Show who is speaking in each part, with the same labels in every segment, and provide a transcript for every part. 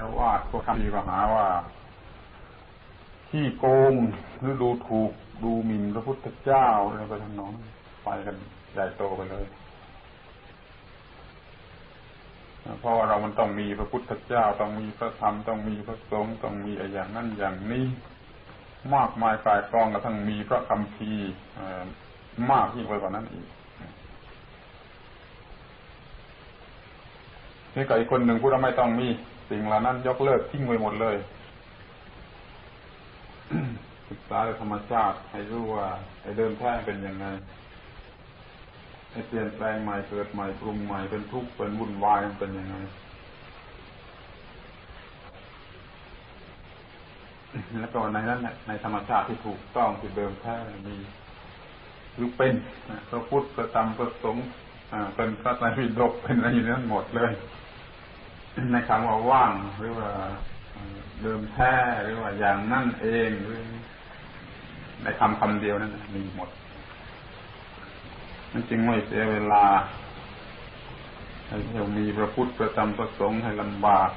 Speaker 1: รวาสพวกคำพีก็หาว่า ที่โกงหรือดูถูกดูหมิ่นพระพุทธเจ้าอะไรไปทั้งน้องไปกันใหญ่โตไปเลยเพราะว่าเรามันต้องมีพระพุทธเจ้า ต้องมีพระธรรมต้องมีพระสงฆ์ต้องมีอะไรอย่างนั้นอย่างนี้มากมายกายกองกระทั่งมีพระคำพีมากยิ่งไปกว่านั้นอีก นี่กับอีกคนหนึ่งพูดว่าไม่ต้องมีสิ่งเหล่านั้น ยกเลิกทิ้งไปหมดเลย ศึกษาธรรมชาติให้รู้ว่าไอ้เดิมแท้เป็นยังไงไอ้เปลี่ยนแปลงใหม่เกิดใหม่ปรุงใหม่เป็นทุกข์เป็นวุ่นวายมันเป็นยังไงแล้วก็ในนั้นในธรรมชาติที่ถูกต้องที่เดิมแท้มีหรือเป็นพระพุทธพระธรรมพระสงฆ์เป็นพระไตรปิฎกเป็นอะไรอยู่นั้นหมดเลย ในคำว่าว่างหรือว่าเดิมแท้หรือว่าอย่างนั่นเองหรือในคำคำเดียวนั้นมีหมด มันจึงไม่เสียเวลาให้เรามีพระพุทธประจำประสงค์ให้ลำบาก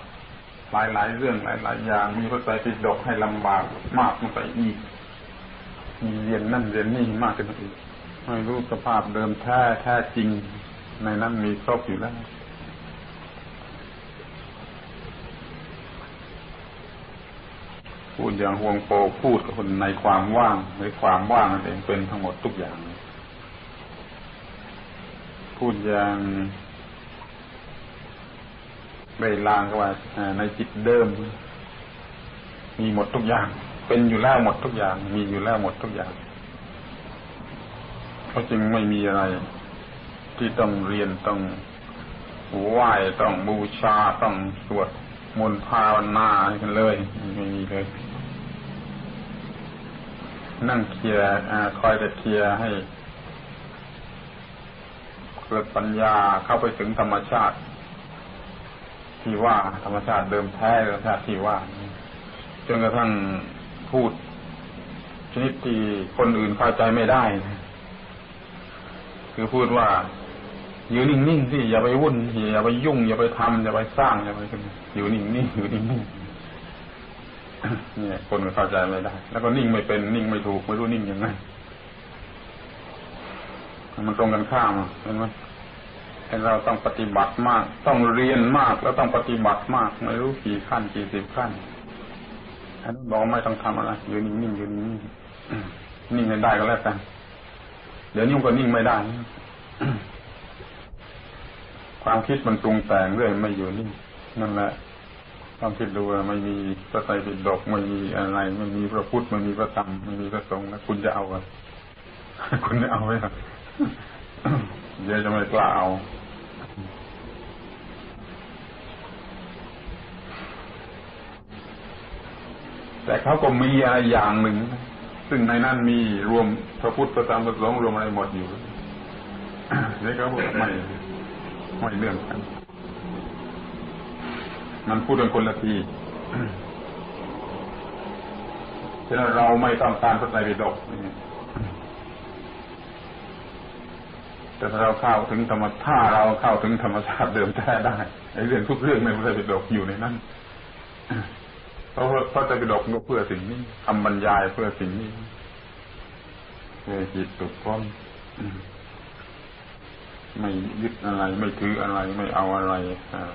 Speaker 1: หลายหลายเรื่องหลายหลายอย่าง มีพระไตรปิฎกให้ลำบากมากมันไปอีก มีเรียนนั่นเรียนนี่มากขึ้นอีกไม่รู้สภาพเดิมแท้แท้จริง ในนั้นมีครบอยู่แล้ว พูดอย่างห่วงโปพูดกับคนในความว่างในความว่างนั่นเองเป็นทั้งหมดทุกอย่าง พูดอย่างใบลางก็ว่าในจิตเดิม มีหมดทุกอย่าง เป็นอยู่แล้วหมดทุกอย่าง มีอยู่แล้วหมดทุกอย่างเพราะจึงไม่มีอะไร ที่ต้องเรียนต้องไหว้ต้องบูชาต้องสวด มนต์ภาวนากันเลยไม่มีเลย นั่งเคลียร์คอยจะเคลียร์ให้เกิดปัญญาเข้าไปถึงธรรมชาติ ที่ว่าธรรมชาติเดิมแท้ธรรมชาติที่ว่า จนกระทั่งพูด ชนิดที่คนอื่นเข้าใจไม่ได้ คือพูดว่า อยู่นิ่งๆสิอย่าไปวุ่นอย่าไปยุ่ง อย่าไปทำอย่าไปสร้างอย่าไปอยู่นิ่งๆอยู่นิ่งๆเนี่ย คนเข้าใจไม่ได้ แล้วก็นิ่งไม่เป็นนิ่งไม่ถูกไม่รู้นิ่งยังไงมันตรงกันข้ามเห็นไหมให้เราต้องปฏิบัติมาก ต้องเรียนมากแล้วต้องปฏิบัติมาก ไม่รู้กี่ขั้นกี่สิบขั้นอันนี้บอกไม่ต้องทำอะไรอยู่นิ่งนิ่งอยู่นิ่งนิ่งให้ได้ก็แล้วกันเดี๋ยวนี้มันก็นิ่งไม่ได้ ความคิดมันปรุงแต่งเรื่อยไม่อยู่นิ่งนั่นแหละต้องคิดดูว่าไม่มีพระไตรปิฎกไม่มีอะไรไม่มีพระพุทธไม่มีพระธรรมไม่มีพระสงฆ์แล้วคุณจะเอาอะคุณจะเอาไหมเดี๋ยวจะไม่กล้าเอาแต่เขาก็มีอะไรอย่างหนึ่ง ซึ่งในนั้นมีรวมพระพุทธพระธรรมพระสงฆ์รวมอะไรหมดอยู่นี่ก็ไม่ ไม่เรื่องกัน มันพูดเป็นคนละทีฉะนั้นเราไม่ต้องการพระไตรปิฎกแต่ถ้าเราเข้าถึงธรรมถ้าเราเข้าถึงธรรมชาติเดิมแท้ได้ไอ้เรื่องทุกเรื่องในพระไตรปิฎกอยู่ในนั้นเพราะพระไตรปิฎกก็เพื่อสิ่งนี้ทำบรรยายเพื่อสิ่งนี้เพื่อจิตตุกพ้น ไม่ยึดอะไร ไม่ถืออะไร ไม่เอาอะไร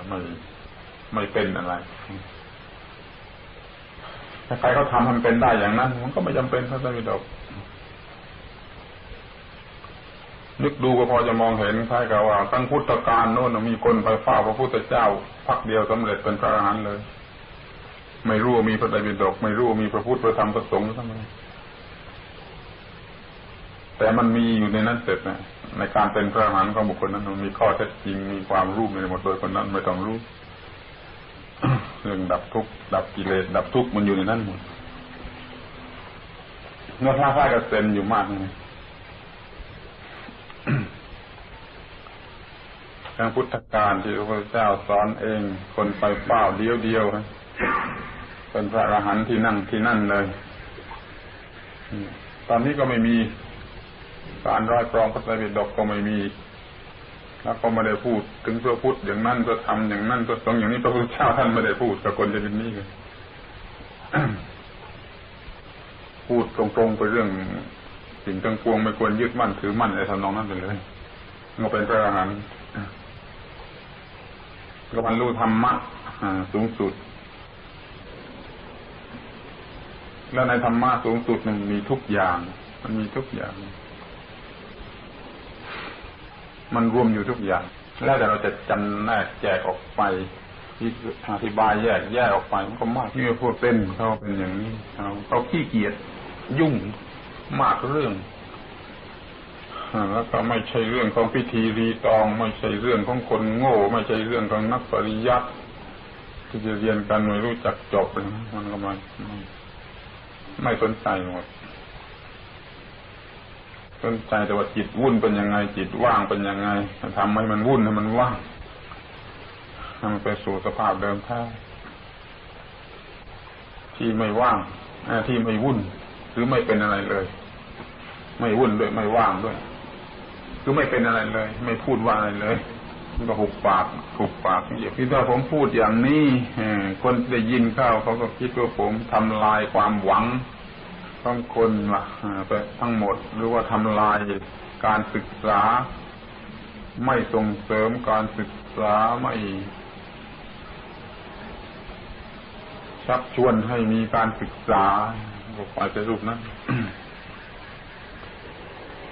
Speaker 1: ไม่ไม่เป็นอะไรถ้าใครเขาทำมันเป็นได้อย่างนั้น มันก็ไม่จำเป็นพระไตรปิฎกนึกดูก็พอจะมองเห็นคล้ายกับว่าตั้งพุทธกาลโน้นมีคนไปเฝ้าพระพุทธเจ้าพักเดียวสำเร็จเป็นพระอรหันต์เลย ไม่รู้มีพระไตรปิฎกไม่รู้มีพระพุทธพระธรรมพระสงฆ์ทำไม แต่มันมีอยู่ในนั้นเสร็จนะในการเป็นพระอรหันต์ของบุคคลนั้นมันมีข้อเท็จจริงมีความรู้ในหมดโดยคนนั้นไม่ต้องรู้เรื่องดับทุกข์ดับกิเลสดับทุกข์มันอยู่ในนั้นหมดเนื้อผ้าผ้ากับเซ็นอยู่มากเลยทางพุทธการที่พระพุทธเจ้าสอนเอง คนไปเฝ้าเดียวเดียวเป็นพระอรหันต์ที่นั่งที่นั่นเลย ตอนนี้ก็ไม่มี การร้อยกรองพระไตรปิฎกก็ไม่มี แล้วก็ไม่ได้พูดถึงเพื่อพูดอย่างนั้นเพื่อทำอย่างนั้นเพื่อสงฆ์อย่างนี้พระพุทธเจ้าท่านไม่ได้พูดกับคนจะเป็นนี้เลยพูดตรงๆไปเรื่องสิ่งทั้งปวงไม่ควรยึดมั่นถือมั่นอะไรทำนองนั้นไปเลยก็เป็นพระอรหันต์ก็บรรลุธรรมะสูงสุด แล้วในธรรมะสูงสุดมันมีทุกอย่าง มันมีทุกอย่าง มันรวมอยู่ทุกอย่าง แล้วแต่เราจะจำแนกแจกออกไปอธิบายแยกแยกออกไปมันก็มากที่พูดเป็นเขาเป็นอย่างนี้เขาเขาขี้เกียจยุ่งมากเรื่องแล้วก็ไม่ใช่เรื่องของพิธีรีตอง ไม่ใช่เรื่องของคนโง่ ไม่ใช่เรื่องของนักปริยัติที่จะเรียนกันไม่รู้จักจบเลยมันก็ไม่ไม่สนใจหมด สนใจแต่ว่าจิตวุ่นเป็นยังไง จิตว่างเป็นยังไงทำให้มันวุ่นให้มันว่างให้มันไปสู่สภาพเดิมแท้ที่ไม่ว่างที่ไม่วุ่น หรือไม่เป็นอะไรเลย ไม่วุ่นด้วยไม่ว่างด้วยคือไม่เป็นอะไรเลย ไม่พูดว่าอะไรเลยมันก็หุบปากหุบปากอย่างที่ถ้าผมพูดอย่างนี้คนได้ยินเข้าเขาก็คิดว่าผมทำลายความหวัง ของคนละอ่าไปทั้งหมด หรือว่าทำลายการศึกษา ไม่ส่งเสริมการศึกษาไม่ชักชวนให้มีการศึกษาก็ไปจะรูปนั้น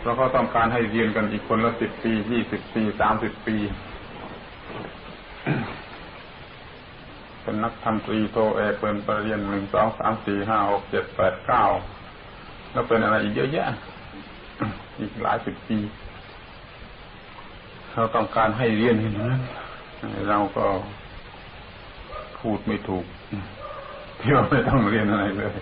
Speaker 1: แล้วก็ต้องการให้เรียนกันอีกคนละสิบปียี่สิบปีสามสิบปีเป็นนักทำตรีโทเอกเป็นปริญญาหนึ่งสองสามสี่ห้าหกเจ็ดแปดเก้า แล้วเป็นอะไรอีกเยอะแยะอีกหลายสิบปีเราต้องการให้เรียนอย่างนั้นเราก็พูดไม่ถูกที่ว่าไม่ต้องเรียนอะไรเลย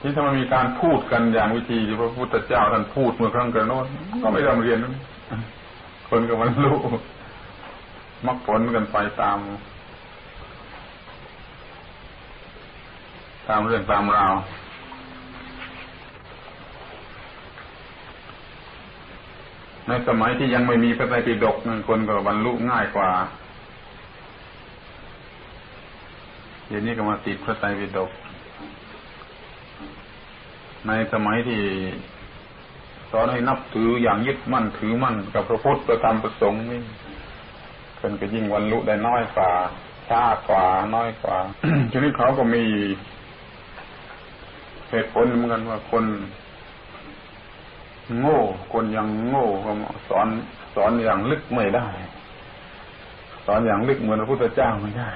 Speaker 1: ที่ถ้ามันมีการพูดกันอย่างวิธีที่พระพุทธเจ้าท่านพูดเมื่อครั้งกระโน้นก็ไม่ต้องเรียนคนก็มันรู้มักผลกันไปตาม ตามเรื่องตามราวในสมัยที่ยังไม่มีพระไตรปิฎกนั่นคนก็บรรลุง่ายกว่าเดี๋ยวนี้ก็มาติดพระไตรปิฎกในสมัยที่สอนให้นับถืออย่างยึดมั่นถือมั่นกับพระพุทธประธรรมประสงค์นี่คนก็ยิ่งบรรลุได้น้อยกว่าช้ากว่าน้อยกว่าทีนี้เขาก็มี เหตุผลเหมือนกันว่าคน โง่ คนยังโง่ก็สอนสอนอย่างลึกไม่ได้ สอนอย่างลึกเหมือนพระพุทธเจ้าไม่ได้